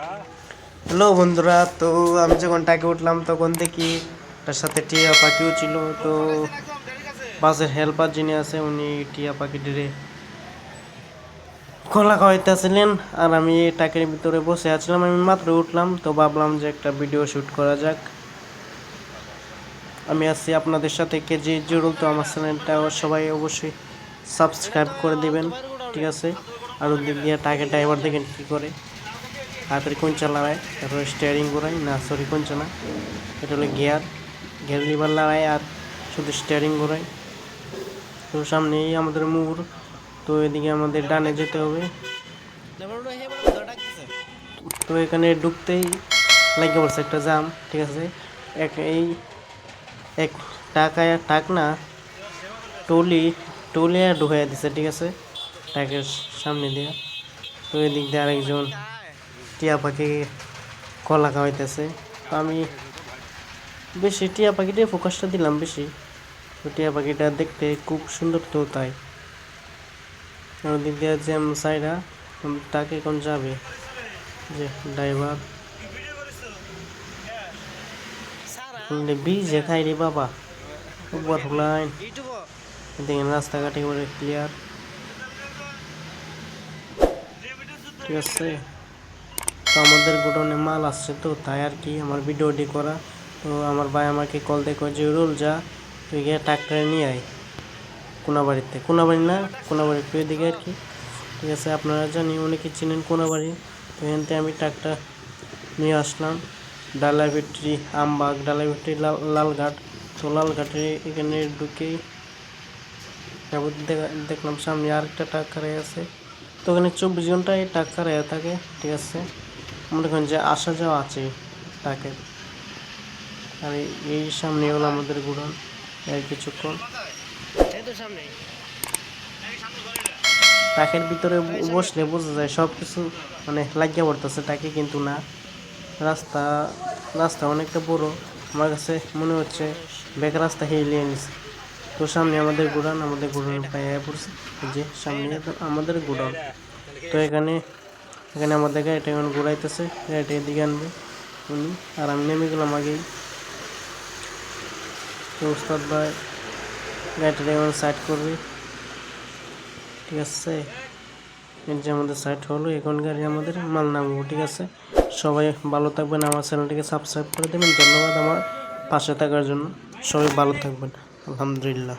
Hello বন্ধুরা, তো আমি যখন টাকে উঠলাম তখন দেখি তার সাথে টিয়া পাখিও ছিল। তো বাসের হেল্পার যিনি আছে, উনি টিয়া পাখিটিরে কলা খাওয়াইতেছিলেন। আর আমি টাকের ভিতরে বসে আছিলাম, আমি মাত্র উঠলাম, তো ভাবলাম যে একটা ভিডিও শ্যুট করা যাক। আমি আছি আপনাদের সাথে কে কেজি জুড়ুল, তো আমার চ্যানেলটা সবাই অবশ্যই সাবস্ক্রাইব করে দিবেন, ঠিক আছে? আর ওদিক দিয়ে টাকে ড্রাইভার দেখেন কী করে। হাতের কোন চালায় তারপরে স্টিয়ারিং ঘোরাই না সরি কোন চালা এটা হলো গিয়ার গিয়ার লিভার লাগাই আর শুধু স্টিয়ারিং ঘোরাই তো সামনেই আমাদের মুর তো এদিকে আমাদের ডানে যেতে হবে। তো এখানে ঢুকতেই লাগে বলছে একটা জাম, ঠিক আছে? এক এই, এক টাকায় টাক না, টলি টলি আর ঢুকাই দিছে, ঠিক আছে? টাকের সামনে দিয়ে। তো এদিক দিয়ে আরেকজন টিয়া পাখি কলা খাওয়াইতেছে তো আমি বেশি টিয়া পাখিটাই ফোকাসটা দিলাম বেশি। তো টিয়া পাখিটা দেখতে খুব সুন্দর তো তাই। ওদিক দিয়ে জ্যাম সাইডা তাকে এখন যাবে যে ড্রাইভার। বিজে খাই রে বাবা? উপর লাইন দেখেন রাস্তাঘাট একেবারে ক্লিয়ার ঠিক আছে? তো আমাদের গোডাউনে মাল আসছে তো, তাই আর কি আমার ভিডিওটি করা। তো আমার ভাই আমাকে কল দেখো যে রোল যা, তুই গিয়ে ট্রাক্টরে নিয়ে আয়। কোনাবাড়িতে। কোনাবাড়ি না কোনাবাড়ি একটু এদিকে আর কি। ঠিক আছে, আপনারা জানি অনেকে চিনেন কোনাবাড়ি। তো এখান থেকে আমি ট্রাকটা নিয়ে আসলাম। Factory Ambag factory Lal, Lalghat. তো লালঘাটে এখানে ঢুকেই তারপর দেখা- দেখলাম সামনে আরেকটা খারাই আছে। তো ওখানে চব্বিশ ঘন্টায় ট্রাক খারাই থাকে, ঠিক আছে। মনে করেন যে আসা যাওয়া আছে তাকে। আর এই- সামনে হলো আমাদের গুড়ান আর কিছুক্ষণ। ট্রাকের ভিতরে বসলে বোঝা যায় সব কিছু মানে লাগিয়ে পড়তেছে তাকে কিন্তু না। রাস্তা রাস্তা অনেকটা বড়। আমার কাছে মনে হচ্ছে ব্যাক রাস্তা হেলিয়ে নিছে। তো সামনে আমাদের গোডাউন আমাদের গোডাউন প্রায় পড়ছে। যে সামনে আমাদের গোডাউন। তো এখানে এখানে আমাদের গাড়িটা এখন ঘুরাইতেছে গাড়িটা এদিকে আনবে উনি। আর আমি নেমে গেলাম আগেই। উস্তাদ ভাই গাড়িটা এখন সাইড করবে। ঠিক আছে? এই যে আমাদের সাইট হলো, এখন গাড়ি আমাদের মাল নামবো, ঠিক আছে? সবাই ভালো থাকবেন, আমার চ্যানেলটিকে সাবস্ক্রাইব করে দেবেন। ধন্যবাদ আমার পাশে থাকার জন্য। সবাই ভালো থাকবেন, আলহামদুলিল্লাহ।